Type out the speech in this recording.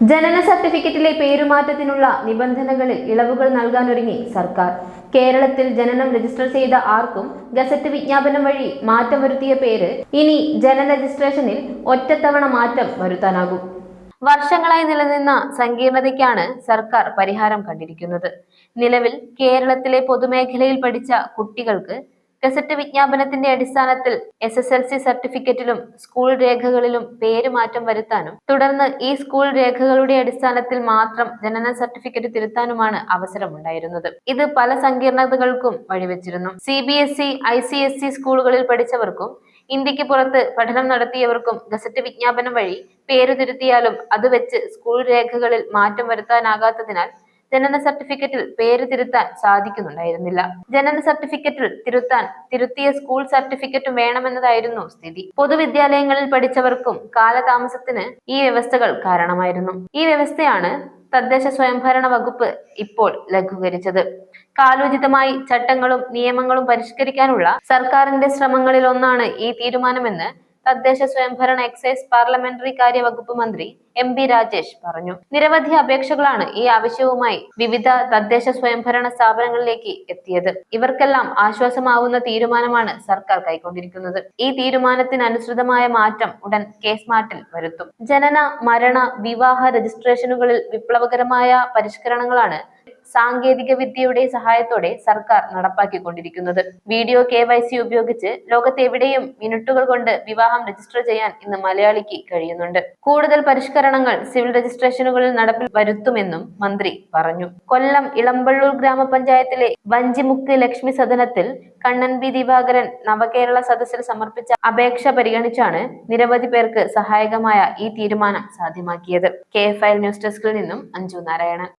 ജനന സർട്ടിഫിക്കറ്റിലെ പേരുമാറ്റത്തിനുള്ള നിബന്ധനകളിൽ ഇളവുകൾ നൽകാനൊരുങ്ങി സർക്കാർ. കേരളത്തിൽ ജനനം രജിസ്റ്റർ ചെയ്ത ആർക്കും ഗസറ്റ് വിജ്ഞാപനം വഴി മാറ്റം വരുത്തിയ പേര് ഇനി ജനന രജിസ്ട്രേഷനിൽ ഒറ്റത്തവണ മാറ്റം വരുത്താനാകും. വർഷങ്ങളായി നിലനിന്ന സങ്കീർണതയ്ക്കാണ് സർക്കാർ പരിഹാരം കണ്ടിരിക്കുന്നത്. നിലവിൽ കേരളത്തിലെ പൊതുമേഖലയിൽ പഠിച്ച കുട്ടികൾക്ക് ഗസറ്റ് വിജ്ഞാപനത്തിന്റെ അടിസ്ഥാനത്തിൽ എസ് എസ് എൽ സി സർട്ടിഫിക്കറ്റിലും സ്കൂൾ രേഖകളിലും പേര് മാറ്റം വരുത്താനും തുടർന്ന് ഈ സ്കൂൾ രേഖകളുടെ അടിസ്ഥാനത്തിൽ മാത്രം ജനന സർട്ടിഫിക്കറ്റ് തിരുത്താനുമാണ് അവസരമുണ്ടായിരുന്നത്. ഇത് പല സങ്കീർണതകൾക്കും വഴിവെച്ചിരുന്നു. C B S E I C S C സ്കൂളുകളിൽ പഠിച്ചവർക്കും ഇന്ത്യയ്ക്ക് പുറത്ത് പഠനം നടത്തിയവർക്കും ഗസറ്റ് വിജ്ഞാപനം വഴി പേരു തിരുത്തിയാലും അത് വെച്ച് സ്കൂൾ രേഖകളിൽ മാറ്റം വരുത്താനാകാത്തതിനാൽ ജനന സർട്ടിഫിക്കറ്റിൽ പേര് തിരുത്താൻ സാധിക്കുന്നുണ്ടായിരുന്നില്ല. ജനന സർട്ടിഫിക്കറ്റിൽ തിരുത്താൻ തിരുത്തിയ സ്കൂൾ സർട്ടിഫിക്കറ്റും വേണമെന്നതായിരുന്നു സ്ഥിതി. പൊതുവിദ്യാലയങ്ങളിൽ പഠിച്ചവർക്കും കാലതാമസത്തിന് ഈ വ്യവസ്ഥകൾ കാരണമായിരുന്നു. ഈ വ്യവസ്ഥയാണ് തദ്ദേശ സ്വയംഭരണ വകുപ്പ് ഇപ്പോൾ ലഘൂകരിച്ചത്. കാലോചിതമായി ചട്ടങ്ങളും നിയമങ്ങളും പരിഷ്കരിക്കാനുള്ള സർക്കാരിന്റെ ശ്രമങ്ങളിൽ ഒന്നാണ് ഈ തീരുമാനമെന്ന് തദ്ദേശ സ്വയംഭരണ എക്സൈസ് പാർലമെന്ററി കാര്യ വകുപ്പ് മന്ത്രി എം ബി രാജേഷ് പറഞ്ഞു. നിരവധി അപേക്ഷകളാണ് ഈ ആവശ്യവുമായി വിവിധ തദ്ദേശ സ്വയംഭരണ സ്ഥാപനങ്ങളിലേക്ക് എത്തിയത്. ഇവർക്കെല്ലാം ആശ്വാസമാവുന്ന തീരുമാനമാണ് സർക്കാർ കൈക്കൊണ്ടിരിക്കുന്നത്. ഈ തീരുമാനത്തിനനുസൃതമായ മാറ്റം ഉടൻ കേസ് മാറ്റിൽ വരുത്തും. ജനന മരണ വിവാഹ രജിസ്ട്രേഷനുകളിൽ വിപ്ലവകരമായ പരിഷ്കരണങ്ങളാണ് സാങ്കേതിക വിദ്യയുടെ സഹായത്തോടെ സർക്കാർ നടപ്പാക്കിക്കൊണ്ടിരിക്കുന്നത്. വീഡിയോ കെ വൈ സി ഉപയോഗിച്ച് ലോകത്തെവിടെയും മിനിറ്റുകൾ കൊണ്ട് വിവാഹം രജിസ്റ്റർ ചെയ്യാൻ ഇന്ന് മലയാളിക്ക് കഴിയുന്നുണ്ട്. കൂടുതൽ പരിഷ്കരണങ്ങൾ സിവിൽ രജിസ്ട്രേഷനുകളിൽ നടപ്പിൽ വരുത്തുമെന്നും മന്ത്രി പറഞ്ഞു. കൊല്ലം ഇളമ്പള്ളൂർ ഗ്രാമപഞ്ചായത്തിലെ വഞ്ചിമുക്ക് ലക്ഷ്മി സദനത്തിൽ കണ്ണൻ ബി ദിവാകരൻ നവകേരള സദസ്സിൽ സമർപ്പിച്ച അപേക്ഷ പരിഗണിച്ചാണ് നിരവധി പേർക്ക് സഹായകമായ ഈ തീരുമാനം സാധ്യമാക്കിയത്. കെ ഐ ന്യൂസ് ഡെസ്കിൽ നിന്നും അഞ്ജു നാരായണൻ.